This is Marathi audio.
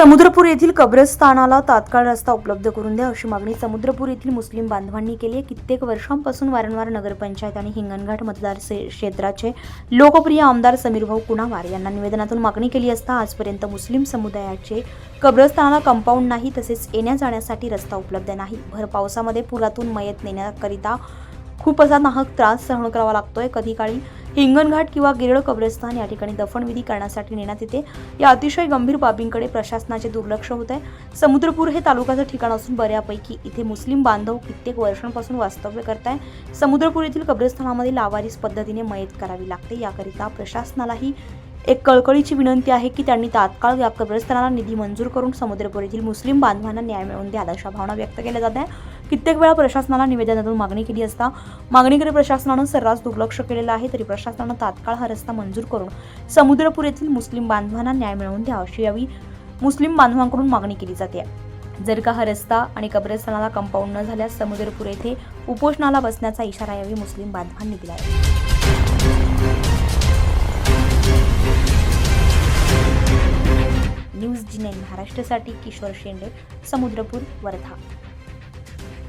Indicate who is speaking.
Speaker 1: समुद्रपूर येथील कब्रस्थानाला तात्काळ रस्ता उपलब्ध करून द्या अशी मागणी समुद्रपूर येथील मुस्लिम बांधवांनी केली आहे. कित्येक वर्षांपासून वारंवार नगरपंचायत आणि हिंगणघाट मतदार क्षेत्राचे लोकप्रिय आमदार समीरभाऊ कुणावार यांना निवेदनातून मागणी केली असता आजपर्यंत मुस्लिम समुदायाचे कब्रस्थानाला कंपाऊंड नाही तसेच येण्या जाण्यासाठी रस्ता उपलब्ध नाही. भर पावसामध्ये पुरातून मयत नेण्याकरिता खूप असा नाहक त्रास सहन करावा लागतोय. कधी काळी हिंगणघाट किंवा गिरळ कब्रस्तान या ठिकाणी दफनविधी करण्यासाठी नेण्यात येते. या अतिशय गंभीर बाबींकडे प्रशासनाचे दुर्लक्ष होत आहे समुद्रपूर हे तालुक्याचं ठिकाण असून बऱ्यापैकी इथे मुस्लिम बांधव कित्येक वर्षांपासून वास्तव्य करत आहे समुद्रपूर येथील कब्रस्थानामध्ये लावारिस पद्धतीने मयत करावी लागते. याकरिता प्रशासनालाही एक कळकळीची विनंती आहे की त्यांनी तात्काळ या कब्रस्थानाला निधी मंजूर करून समुद्रपूर येथील मुस्लिम बांधवांना न्याय मिळवून द्याल अशा भावना व्यक्त केल्या जात आहे कित्येक वेळा प्रशासनाला निवेदनातून मागणी केली असता मागणीकडे प्रशासनानं सर्रास दुर्लक्ष केलेलं आहे तरी प्रशासनानं तात्काळ हा रस्ता मंजूर करून समुद्रपूर येथील मुस्लिम बांधवांना न्याय मिळवून द्या अशी यावी मुस्लिम बांधवांकडून मागणी केली जाते. जर का हा रस्ता आणि कब्रस्थानाला कंपाऊंड न झाल्यास समुद्रपूर येथे उपोषणाला बसण्याचा इशारा यावेळी मुस्लिम बांधवांनी दिला आहे. न्यूज जी महाराष्ट्रासाठी किशोर शेंडे समुद्रपूर वर्धा.